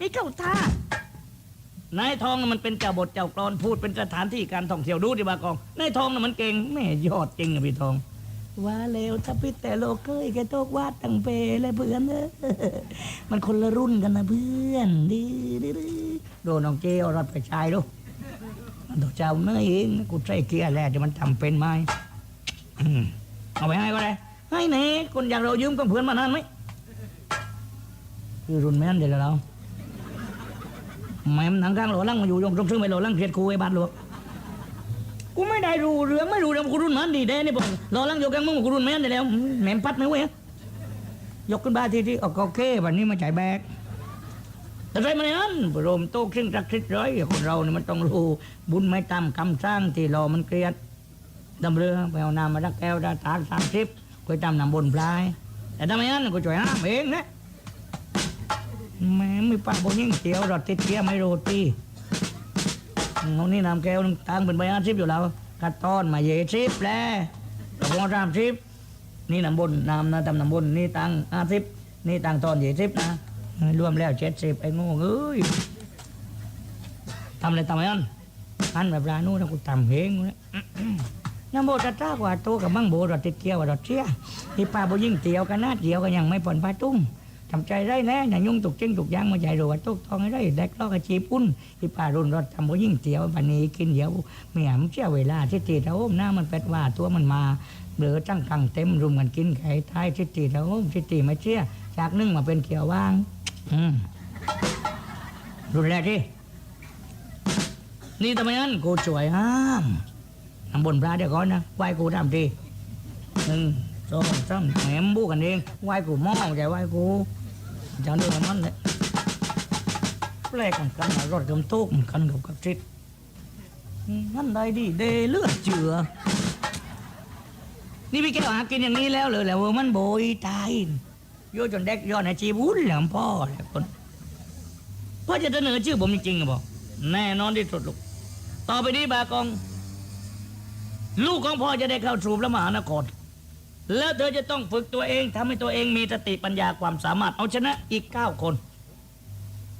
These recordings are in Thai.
นี่เข้าท่านายทองน่ะมันเป็นเจ้าบทเจ้ากลอนพูดเป็นสถานที่การท่องเที่ยวดูดิบากองนายทองน่ะมันเก่งแม่ยอดจริงอะพี่ทอง ว่าเลวถ้าพิแต่โลกเคยแกโตกวาดตั้งเปเลยเพื่อนเออมันคนละรุ่นกันนะเพื่อนดีดีดีโดนน้องเจเอารถไปชายดูมันตัวเจ้าเนยเองกูใส่เกียร์แล้วจะมันทำเป็นไหมอืมเอาไปให้ก็ได้ให้เน่คนอยากเรายืมกับเพื่อนมานานไหมคือรุ่นแม่นเดี๋ยวเรา แม่มหนังกลางหล่อลังมาอยู่ยงตรงซึ่งไม่หล่อลังเกลียดครูไอ้บาดหลวงกูไม่ได้รู้เรื่องไม่รู้เรื่องกูรุ่นมันดีแด้นี่บอกหล่อลังอยู่กลางมึงกูรุ่นแม่นได้แล้วแม่มปัดไม่เว้ยยกขึ้นบ้านทีที่โอเควันนี้มาจ่ายแบกแต่ไรมาในนั้นระโรมโตขึ้นรักชิดร้อยคนเราเนี่ยมันต้องรู้บุญไม่ตามคำสร้างที่รอมันเกลียดดำเรือไปเอาน้ำมาดักแก้วดาตาสามสิบกูตามนำบนปลาย แต่ทำไมนั้นกูจ่วยน้ำเองนะ แม่ไม่ปากบนยิ่งเสียวรถติดเกียไม่โรตีเอานี่น้ำแก้วตั้งเป็นใบอาชิบอยู่แล้วกัดตอนมาเยชิบแล้วกระพงสามชิบนี่น้ำบนน้ำนะตำน้ำบนนี่ตังอาชิบนี่ตังตอนเยชิบนะรวมแล้วเจ็ดสิบไอ้โง่เอ้ยทำอะไรทำไมอันอันแบบร้านนู้นกูทำเองนะน้ำโบจะจ้ากว่าโตกับมั่งโบรถติดเกียวรถเชี่ยที่ป้าโบยิ่งเตียวกันนาเตียวก็ยังไม่ผ่อนพาตุ้ม ทำใจได้แน่อย่ายุ่งตุกจิ้งตกยางมาใจรัวตุกทองให้ได้แดกลอกกระจีปุ่นที่ป่ารุนรถทำบ่ยิ่งเตียวบันนี้กินเดียวเมียมเชื่อเวลาที่ตีเท้าโอมหน้ามันเป็ดว่าตัวมันมาเหลือตั้งกังเต็มรุมกันกินไข่ท้ายที่ตีเท้าโอมที่ตีไม่เชื่อจากนึ่งมาเป็นเขียวว่างอืมรุนแรงที่นี่ทำไมนั้นกูช่วยห้ามทำบนพระเดี๋ยวก่อนนะไหวกูทำทีหนึ่ง สองสามแหมบูกันเองไหว้กูม้อใจไหว้กูจะเรื่อมันเลยแปลกเหมือนกันรถกำตุกเหมือนกันกับกระติดนั่นได้ดีเดเลือดเจือ นี่พี่แก้วหากินอย่างนี้แล้วเลยแหละว่ามันโบยตายโยจนเด็กย้อนในชีวุ้นแหลมพ่อแหละคนพ่อจะเสนอชื่อผมจริงๆอบอกแน่นอนที่สุดลูกต่อไปนี้บากอง ลูกของพ่อจะได้เข้าสู่พระมหานคร แล้วเธอจะต้องฝึกตัวเองทำให้ตัวเองมีสติปัญญาความสามารถเอาชนะอีกเก้าคน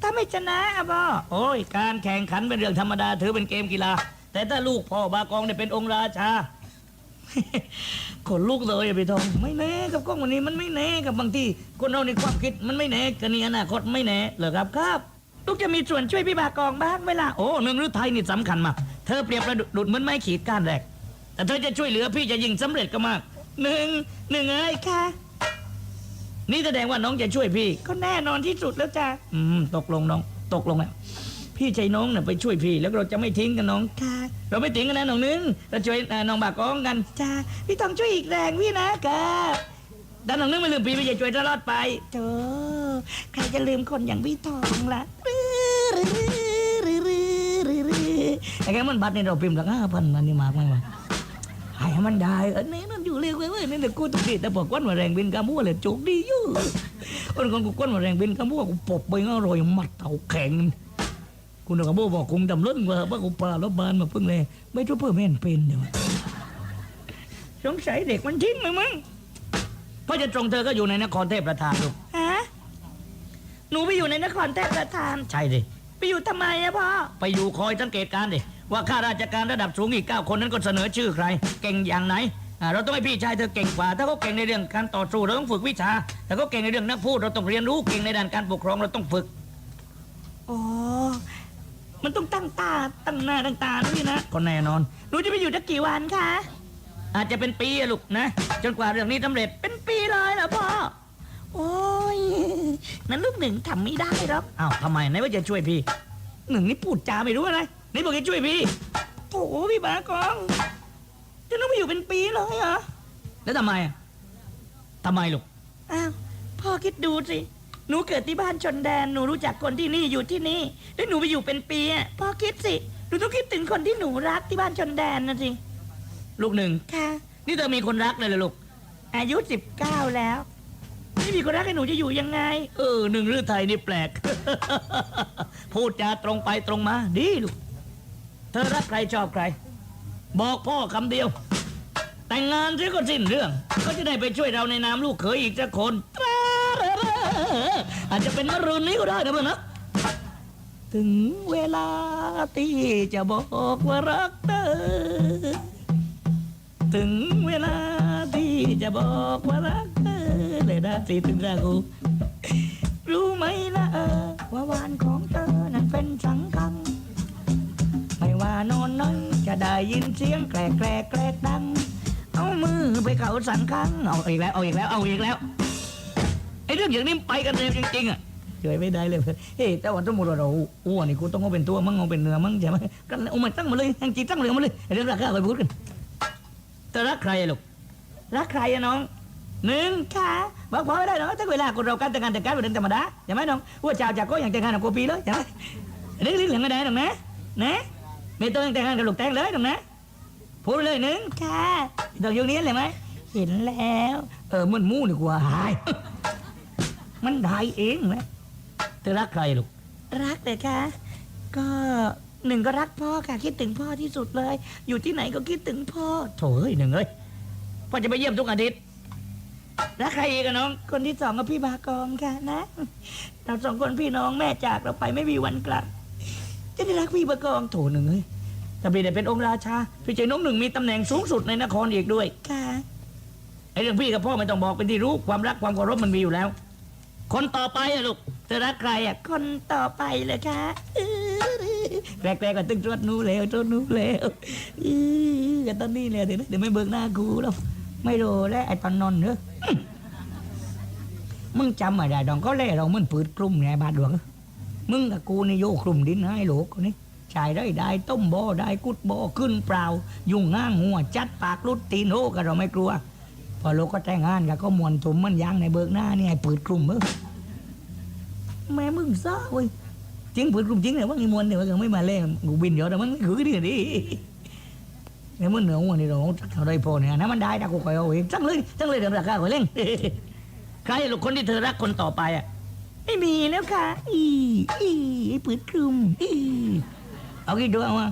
ถ้าไม่ชนะอะพ่อโอ้ย การแข่งขันเป็นเรื่องธรรมดาถือเป็นเกมกีฬา แต่ถ้าลูกพ่อบากองเนี่ยเป็นองค์ราชาคนลูกเลยอะพี่ทอง ไม่แน่กับกล้องวันนี้มันไม่แน่กับบางที่คนเราในความคิดมันไม่แน่กันนี่อนาคตไม่แน่เหรอครับครับ ลูกจะมีส่วนช่วยพี่บากองบ้างไหมล่ะโอ้เรื่องฤทัยนี่สำคัญมากเธอเปรียบประดุดเหมือนไม้ขีดก้านแรกแต่เธอจะช่วยเหลือพี่จะยิ่งสำเร็จก็มาก หนึ่งหนึ่งเอ้ยค่ะ นี่แสดงว่าน้องจะช่วยพี่ ก็แน่นอนที่สุดแล้วจ้าอืม ตกลงน้อง ตกลงแล้วพี่ใจน้องน่ะไปช่วยพี่ แล้วเราจะไม่ทิ้งกันน้องค่ะ เราไม่ทิ้งกันนะน้องนึงเราช่วยเอ่อน้องบากองกันจ้าพี่ต้องช่วยอีกแรงพี่นะครับแต่น้องนึงไม่ลืมพี่พี่จะช่วยตลอดไปเธอใครจะลืมคนอย่างพี่ทองล่ะไอ้แกมันบัตรในเราพิมพ์หลักห้าพันมันนี่มากไหมวะ ให้มันได้เออนี่นั่นอยู่เร็วเว้ยนี่เด็กกูตุกติแต่บอกก้นว่าแรงบินกามัวเลยจุกดีอยู่คนคนกูก้นว่าแรงบินกามัวกูปบไปงั้นรอยมัดเต่าแข็งกูนึกว่าบอกคุงดำล้นว่าว่ากูปลาแล้วบานมาเพิ่งเลย ไม่รู้เพื่อแม่นเป็นเดี๋ยวสงสัยเด็กมันทิ้งมั้งมั้งเพราะจะตรงเธอก็อยู่ในนครเทพประธานลูกฮะหนูไปอยู่ในนครเทพประธานใช่ดิไปอยู่ทำไมอะพ่อไปอยู่คอยสังเกตการณ์ดิ ว่าข้าราชการระดับสูงอีกเก้าคนนั้นก็เสนอชื่อใคร เก่งอย่างไหนอ่าเราต้องให้พี่ชายเธอเก่งกว่า ถ้าเขาเก่งในเรื่องการต่อสู้เราต้องฝึกวิชาถ้าเขาเก่งในเรื่องนักพูดเราต้องเรียนรู้เก่งในด้านการปกครองเราต้องฝึก อ๋อ มันต้องตั้งตาตั้งหน้าตั้งตาด้วยนะก็แน่นอน หนูจะไปอยู่จะกี่วันคะ อาจจะเป็นปีอะลูกนะ จนกว่าเรื่องนี้สำเร็จเป็นปีเลยเหรอพ่อ โอ้ย นั้นลูกหนึ่งทำไม่ได้หรอกอ้าวทำไมไหนว่าจะช่วยพี่ หนึ่งนี่พูดจาไม่รู้อะไร นี่บอกจะช่วยพี่โถพี่บากองจะต้องไปอยู่เป็นปีเลยเหรอ แล้วทำไมอะทำไมลูก อ้าวพ่อคิดดูสิ หนูเกิดที่บ้านชนแดน หนูรู้จักคนที่นี่อยู่ที่นี่ แล้วหนูไปอยู่เป็นปีอะ พ่อคิดสิ หนูต้องคิดถึงคนที่หนูรักที่บ้านชนแดนนะสิ ลูกหนึ่ง ค่ะ นี่เธอมีคนรักเลยเหรอลูก อายุสิบเก้าแล้ว ไม่มีคนรักให้หนูจะอยู่ยังไง เออหนึ่งเรื่องไทยนี่แปลก พูดจาตรงไปตรงมา ดีลูกเธอรักใครชอบใคร บอกพ่อคำเดียว แต่งงานเสียก็สิ้นเรื่อง ก็จะได้ไปช่วยเราในนามลูกเขยอีกสักคน อาจจะเป็นมรืนนี้ก็ได้นะเพื่อนนะถึงเวลาที่จะบอกว่ารักเธอ ถึงเวลาที่จะบอกว่ารักเธอเลยนะสิถึงรากูรู้ไหมนะเออว่าวานของเธอ ยจะได้ยินเสียงแกรกแกรกแกรกดัง เอามือไปเขาสังคังเอาอีกแล้วเอาอีกแล้วเอาอีกแล้วไอ้เรื่องอย่างนี้ไปกันเร็วจริงๆอะช่วยไม่ได้เลยเฮ้ยแต่ว่าสมมติว่าเราอ้วนนี่กูต้องเอาเป็นตัวมั้งเอาเป็นเนื้อมั้งใช่ไหมกันเอามาตั้งมาเลยทั้งจีตั้งเลยเอามาเลยเรื่องราคาคอยพูดกันเธอรักใครอะลูกรักใครอะน้องหนึ่งค่ะบอกพอไม่ได้หรอกถ้าเวลาคนเราการแต่งงานแต่งการเป็นเรื่องธรรมดาใช่ไหมน้องว่าเจ้าจากก็อย่างแต่งงานกับกูปีเลยใช่ไหมเรื่องเรื่องไม่ได้หรอกนะนะ ไม่ต้องแต่งงานกับลูกแต่งเลยหรอกนะพูดไปเลยหนึ่งค่ะต้องอยู่นี้เลยไหมเห็นแล้ว เออมันมู่นี่กว่าหาย มันได้เองนะเธอรักใครลูกรักเลยค่ะ ก็หนึ่งก็รักพ่อค่ะ คิดถึงพ่อที่สุดเลย อยู่ที่ไหนก็คิดถึงพ่อโถ่เอ้ยหนึ่งเอ้ยพ่อจะไปเยี่ยมทุกอาทิตย์รักใครอีกอะน้อง คนที่สองก็พี่บากองค่ะนะ เราสองคนพี่น้องแม่จากเราไปไม่มีวันกลับ จะได้รักพี่บากองโถหนึ่งเอ้ยถ้าพี่ได้เป็นองค์ราชาพี่เจน้องหนึ่งมีตำแหน่งสูงสุดในนครอีกด้วยค่ะไอ้เรื่องพี่กับพ่อไม่ต้องบอกเป็นที่รู้ความรักความเคารพมันมีอยู่แล้ว คนต่อไปอะลูกเธอรักใครอะคนต่อไปเลยค่ะอื้อแรกๆก็ตึงตรวจนู้แล้วตรวจนู้แล้วอื้อกันตอนนี้เลยเดี๋ยวนะเดี๋ยวไม่เบิกหน้ากูแล้วไม่รู้แล้วไอ้ตอนนอนเนอะอื้อมึงจำไม่ได้ดองก็เล่เรามันปืดกลุ่มไงบาดหลวง มึงกับกูนี่โยกลุ่มดินนะไอ้โหลกคนนี้ชายได้ได้ต้มบ่อได้กุดบ่อขึ้นเปล่า ยุ่งง่างหัวจัดปากรุดตีนโหกันเราไม่กลัว พอโลกก็แต่งงานกันก็มวนถุมมันยางในเบิกหน้านี่ไอ้ปืดกลุ่มเออแม่มึงซ่าเว้ยจริงปืดกลุ่มจริงเลยว่าไอ้มวนเนี่ยว่ายังไม่มาเล่นกูบินเดี๋ยวแต่มันคือดิดิเนี่ยมันเหนือหัวนี่เราเขาได้พอเนี่ยนะมันได้แต่กูคอยเอาเองจังเลยจังเลยเดี๋ยวราคาคอยเล่นใครลูกคนที่เธอรักคนต่อไปอะ ไม่มีแล้วค่ะ อีอีไอ้ปืดคลุมอีเอากี่ตัวมา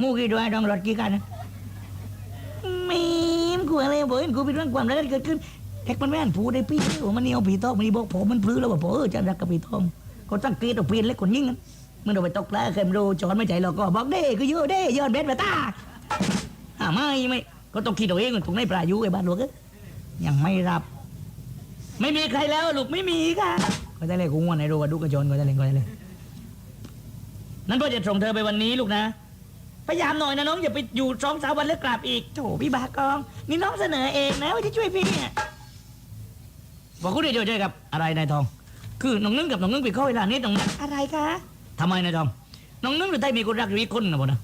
มูกี่ตัวดองรถกี่กันแม่มกูอะไรบอกเห็นกูเป็นเรื่องความรักที่เกิดขึ้นแท็กมันไม่นผูได้พี่ว่ามันเนี่เอาผีทองมันนี่บอกผมมันพลื้แล้วว่าผมเออจะรักกับผีทองก็ตั้งเกตเอาปีนเล็กคนยิ่งนั้นมึงเอาไปตกปลาเค็มโรจอนไม่ใจเราก็บอกเด้ก็เยอะเด้ยอดเบ็ดมาตาอ่าไม่ไม่ก็ต้องคิดเอาเองตรงไหนปลาอยู่ไอ้บ้านหลวงเอ้ยยังไม่รับ ไม่มีใครแล้วลูกไม่มีค่ะก็ได้เลยกูง่วนในโรกับดูกระจนก็ได้เลยก็ได้เลยนั้นพ่อจะส่งเธอไปวันนี้ลูกนะ พยายามหน่อยนะน้องอย่าไปอยู่สองสามวันแล้วกลับอีกโถพี่บากองนี่น้องเสนอเองนะว่าจะช่วยพี่เนี่ยบอกคุณเดียวด้วยกับอะไรนายทอง คือน้องนึ่งกับน้องนึ่งไปเข้าเวลานี้ตรงนี้อะไรคะทำไมนายทอง น้องนึ่งหรือไทยมีคนรักอยู่อีกคนนะบ่นะ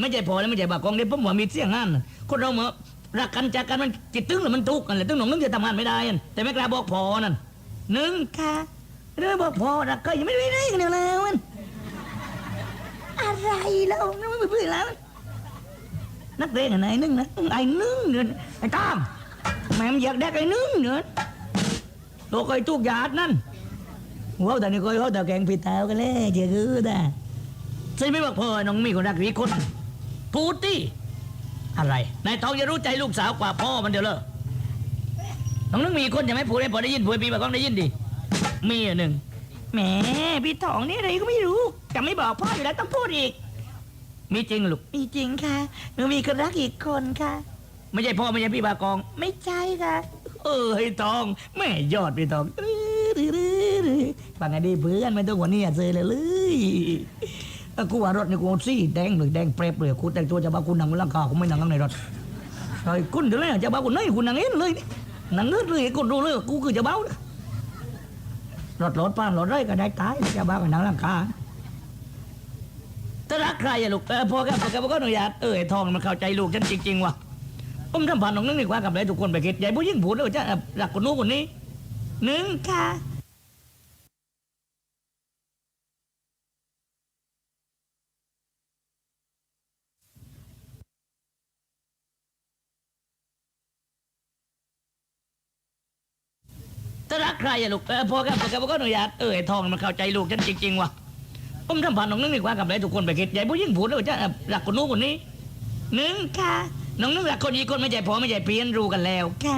ไม่ใช่พอแล้วไม่ใช่บากองเดี๋ยวผมว่ามีเสียงงานน่ะคนเราเมื่อ รักกันจากกันมันจิตตึงหรือมันทุกข์กันแหละตึงหนงนึงจะทำงานไม่ได้อันแต่ไม่กล้าบอกพอนั่นหนึ่งค่ะเรื่องบอกพอรักก็ยังไม่ได้ได้กันเดียวแล้วมันอะไรแล้วไม่ไม่เบื่อแล้ว นักเรียนไหนนึ่งนะไอ้นึ่งเดือนไอ้ตามแม่มนอยากได้ไอ้นึ่งเดือนตัวคอยทุกหยาดนั่นหัวแต่นี่คอยเขาแต่แกงผิดแถวกันเลยเจ้าคือแต่ใช่ไหมบอกพอน้องมีคนรักอีคนพูดดิ อะไรนายทองจะรู้ใจลูกสาวกว่าพ่อมันเดี๋ยวเลยน้องนึกมีคนจะไม่พูดให้พอได้ยินพูดให้พี่บอกได้ยินดิมีอันหนึ่งแหมพี่ทองนี่อะไรก็ไม่รู้จะไม่บอกพ่ออยู่แล้วต้องพูดอีก มีจริงลูกมีจริงค่ะหนูมีคนรักอีกคนค่ะ ไม่ใช่พ่อไม่ใช่พี่บากอง ไม่ใช่ค่ะ เออไอ้ทองแม่ยอดพี่ทองฟังไงดีเพื่อนไม่ต้องวันนี้อย่าเซยเลยเลย เออกูว่ารถนี่กูเอาซี่แดงเลยแดงเปรบเลยกูแต่งตัวจะบ้ากูนั่งบนหลังคากูไม่นั่งข้างในรถใช่คุณเดี๋ยวนี้จะบ้ากูนั่งกูนั่งเองเลยนี่นั่งเงืดเลยกูดูเลยกูคือจะเบ้านะรถรถป้านรถไรก็ได้ตายจะบ้ากันนั่งหลังคาถ้ารักใครอะลูกเออพอครับพอครับก็อนุญาตเออทองมันเข้าใจลูกฉันจริงๆว่ะผมทำผ่านน้องนึงดีกว่ากับเลยทุกคนไปคิดใหญ่ผู้ยิ่งผูดเลยจะรักคนนู้นคนนี้หนึ่งค่ะ ถ้ารักใครอะลูกเออพอครับพอครับพอก็อนุญาตเออไอ้ทองมันเข้าใจลูกฉันจริงๆว่ะผมทำผ่านน้องนึงดีกว่ากับเลยทุกคนไปคิดใหญ่ผู้ยิ่งผูดเลยจะรักคนนู้นคนนี้หนึ่งค่ะน้องนึกรักคนนี้คนไม่ใช่พอไม่ใช่เพี้ยนรู้กันแล้วค่ะ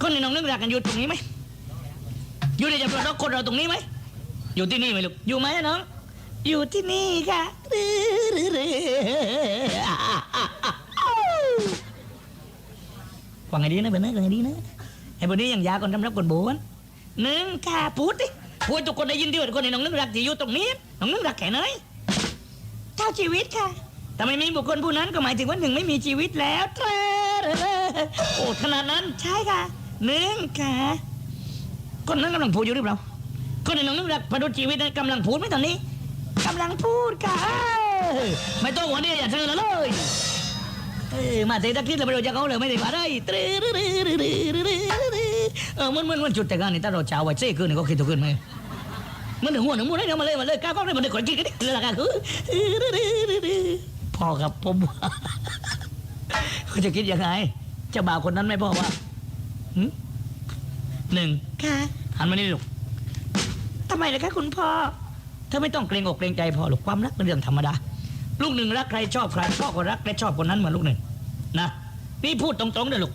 คนที่น้องนึกรักกันอยู่ตรงนี้ไหมอยู่ในจำนวนคนเราตรงนี้ไหมอยู่ที่นี่ไหมลูกอยู่ไหมน้องอยู่ที่นี่ค่ะว่าไงดีนะเป็นไงว่าไงดีนะไอ้บนนี้ยังยาก่อนสำรับคนโบน หนึ่งค่ะพูดดิพูดทุกคนได้ยินดีว่าทุกคนในน้องนึกรักที่อยู่ตรงนี้น้องนึกรักแค่ไหนเท่าชีวิตค่ะถ้าไม่มีบุคคลผู้นั้นก็หมายถึงว่าหนึ่งไม่มีชีวิตแล้วเตรโอ้ขนาดนั้นใช่ค่ะหนึ่งค่ะคนนั้นกำลังพูดอยู่หรือเปล่าคนในน้องนึกรักประดุจชีวิตนั้นกำลังพูดไหมตอนนี้กำลังพูดค่ะไม่ต้องหัวเนี่ยอย่าเธอละเลยเออมาเตะตะกี้เราไปดูจากเขาเลยไม่ได้มาได้ตร มันมันมันจุดแต่งานนี่ถ้าเราเช้าไว้เจ๊คืนนี่ก็คิดถูกขึ้นไหมมันถึงหัวหนึ่งมูได้เดี๋ยวมาเลยมาเลยก้าวก้าวได้มันได้คนกินกันดิเลยละกันคือพ่อครับผมว่าเขาจะคิดยังไงจ้าบ่าวคนนั้นไหมพ่อว่าหึหนึ่งค่ะหันมานี่ลูกทำไมล่ะคะคุณพ่อเธอไม่ต้องเกรงอกเกรงใจพ่อหรอกความรักเป็นเรื่องธรรมดาลูกหนึ่งรักใครชอบใครพ่อก็รักและชอบคนนั้นเหมือนลูกหนึ่งนะนี่พูดตรงๆเลยลูก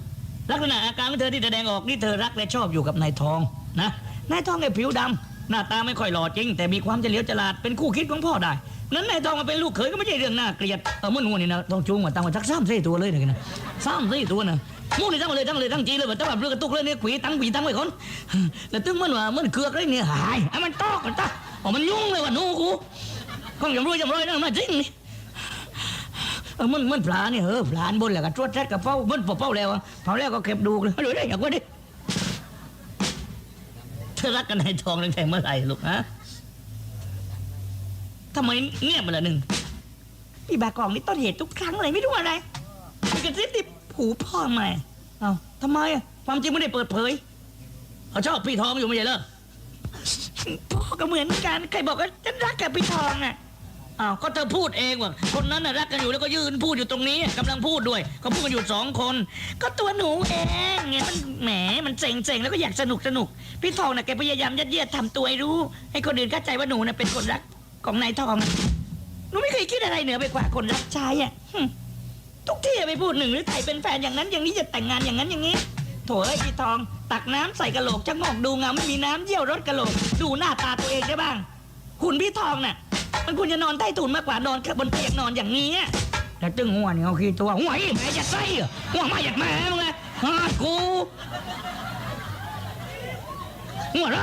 ลักษณะอาการของเธอที่แสดงออกนี่เธอรักและชอบอยู่กับนายทองนะนายทองไอ้ผิวดำหน้าตาไม่ค่อยหล่อจริง แต่มีความเฉลียวฉลาดเป็นคู่คิดของพ่อได้นั้นนายทองมาเป็นลูกเขยก็ไม่ใช่เรื่องน่าเกลียดเออมุ่นงูนี่นะต้องจูงมาตั้งมาทักซ้ำสี่ตัวเลยนะกันนะซ้ำสี่ตัวนะมุ่นนี่ตั้งมาเลยตั้งเลยตั้งจีเลยแบบตั้งแบบเรือกระตุกเลยเนี่ยขวีตั้งขวีตั้งไว้คนแล้วตึ้งมันว่ามันเกือกเลยเนี่ยหายไอ้มันตอกมันตอกอ๋อมันยุ่งเลยว่ะหนูกูข้องจำรวยจำรวยนั่นมาจริงนี่ เออมันมันปลาเนี่ยเออปลาอันบนแหละก็ตรวจแทกกระเป๋ามันเป๋าแล้วอะเป๋าแล้วก็เก็บดูเลยดูได้อย่ากว่าดิเธอรักกันในทองตั้งแต่เมื่อไหร่ลูกฮะทำไมเงียบไปละหนึ่งพี่บากองนี่ต้นเหตุทุกครั้งเลยไม่รู้อะไรมีกระซิบติดหูพ่อใหมาเอ้าทำไมอะความจริงไม่ได้เปิดเผยเขาชอบพี่ทองอยู่ไม่ใช่เหรอพ่อก็เหมือนกันใครบอกว่าฉันรักกับพี่ทองอะ อ้าวก็เธอพูดเองว่าคนนั้นน่ะรักกันอยู่แล้วก็ยืนพูดอยู่ตรงนี้กำลังพูดด้วยเขาพูดกันอยู่สองคน ก็ตัวหนูเองไงมันแหมมันเจ๋งๆแล้วก็อยากสนุกสนุกพี่ทองน่ะแกพยายามยัดเยียดทำตัวให้รู้ ให้คนอื่นเข้าใจว่าหนูน่ะเป็นคนรักของนายทองอะหนูไม่เคยคิดอะไรเหนือไปกว่าคนรักชายอะหึทุกที่ไปพูดหนึ่งหรือไต่เป็นแฟนอย่างนั้นอย่างนี้จะแต่งงานอย่างนั้นอย่างนี้โถเอ้ยพี่ทอง ตักน้ำใส่กะโหลกจะงอกดูเงาไม่มีน้ำเยี่ยวรถกะโหลก ดูหน้าตาตัวเองได้บ้างหุ่นพี่ทองน่ะ มันควรจะนอนใต้ถุนมากกว่านอนบนเตียงนอนอย่างนี้แต่ตึงหัวนี่เขาคิดตัวหัวอีแม่จะใส่เหรอหัวมาจากแม่มึงไงฮากูหัวไร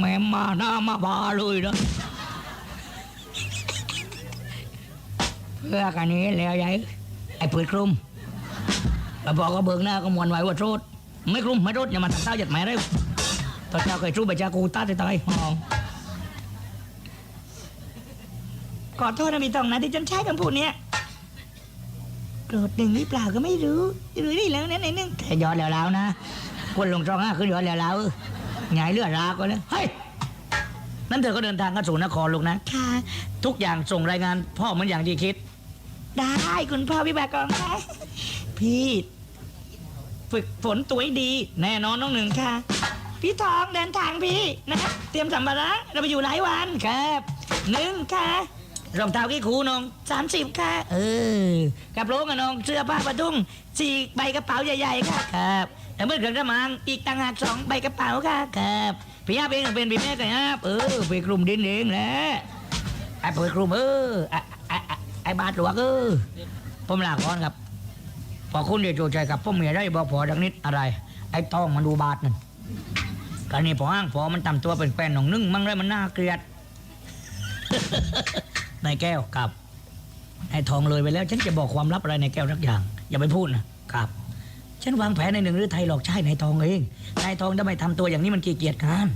แม่มาหน้ามาบาเลยนะเพื่อกันนี้แล้วยัยไอ้เปิดคลุมแล้วบอกก็เบิกหน้าก็มวนไว้ว่าโทษไม่คลุมไม่โทษอย่ามาทำเต้าหยัดแม่เร็ว ตอนเช้าเคยชูไปจากกูตาตายตายอ๋อขอโทษนะพี่ทองนะที่ฉันใช้คำพูดเนี้ยโกรธหนึ่งหรือเปล่าก็ไม่รู้หรือนี่แล้วเนี่ยไหนหนึ่งแต่ย้อนแล้วแล้วนะคนลงตรงอะคือย้อนแล้วแล้วหงายเลือดราก็เลยเฮ้ยนั่นเธอก็เดินทางเข้าสู่นครลูกนะค่ะทุกอย่างส่งรายงานพ่อเหมือนอย่างที่คิด ได้คุณพ่อพี่บากองค่ะพี่ ฝึกฝนตัวให้ดี แน่นอนน้องหนึ่งค่ะ พี่ทองเดินทางพี่นะเตรียมสัมภาระเราไปอยู่หลายวันครับหนึ่งค่ะรองเท้ากี่คู่น้องสามสิบค่ะ เออกระโปรงอะน้องเสื้อผ้าประตุ้งสี่ใบกระเป๋าใหญ่ๆค่ะครับแต่เมื่อเกิดกระมังอีกต่างหากสองใบกระเป๋าค่ะครับพี่อาเองเป็นพี่แม่กันครับเออไปกลุ่มดินเองแหละไอ้เปิดกลุ่มเออไอ้ไอ้ไอ้ไอ้บาทหลวงเออผมลาก่อนครับพอคุณเดี๋ยวโจใจกับพ่อเมียได้บอกพอดังนิดอะไร ไอ้ต้องมันดูบาทนั่น กันนี่พออ้างพอมันทำตัวเป็นแฟนหนองนึ่งมั่งเลยมันน่าเกลียด นายแก้วครับไอ้ทองเลยไปแล้วฉันจะบอกความลับอะไรในแก้วสักอย่าง อย่าไปพูดนะครับ ฉันวางแผนในหนึ่งหรือไทยหลอกใช่นายทองเองนายทองทำไมทำตัวอย่างนี้มันขี้เกียจกัน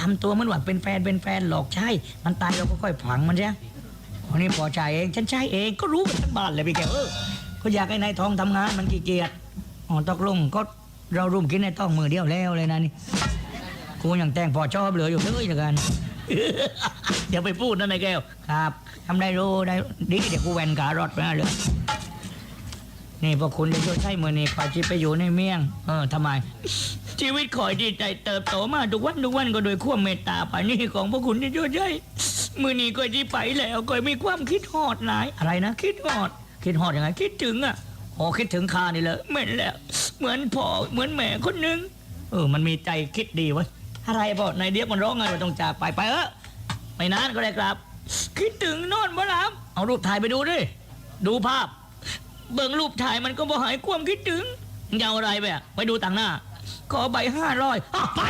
ทำตัวมันหว่าเป็นแฟนเป็นแฟนหลอกใช่ มันตายเราก็ค่อยผังมันใช่วันนี้พอใจเองฉันใช่เองก็รู้กันทั้งบ้านเลยพี่แก้วเออก็อยากให้นายทองทำงานมันขี้เกียจอ๋อตกลงก็เรารุมกินในต้องมือเดียวแล้วเลยนะนี่ กูยังแต่งพอชอบเหลืออยู่เลยละกันอย่าไปพูดนะนายแก้ว ครับทำได้รู้ได้ดีเดี๋ยวกูแวนการอดไปนะเลยนี่พวกคุณจะช่วยใช้มือนี่คอยจิไปอยู่ในเมี่ยง เออทำไม ชีวิตคอยดีใจเติบโตมาทุกวันทุกวันก็โดยความเมตตาปานี่ของพวกคุณที่ช่วยใช้มือนี้ก็จีไปแล้วก็มีความคิดฮอดหลายอะไรนะ คิดฮอด คิดฮอดยังไงคิดถึงอะโอ้คิดถึงคานี่เลยเหม็นแล้ว เหมือนพ่อเหมือนแม่คนหนึงเออ มันมีใจคิดดีเวะ อะไรบอกนายเดียกมันร้องไงว่าต้องจากไปไปเออไม่นานก็ได้กลับ คิดถึงนอนบ่หลับเอารูปถ่ายไปดูดิดูภาพ เบิ่งรูปถ่ายมันก็บ่หายความคิดถึงยาวอะไรไปอะไปดูต่างหน้า ขอใบห้าร้อยไป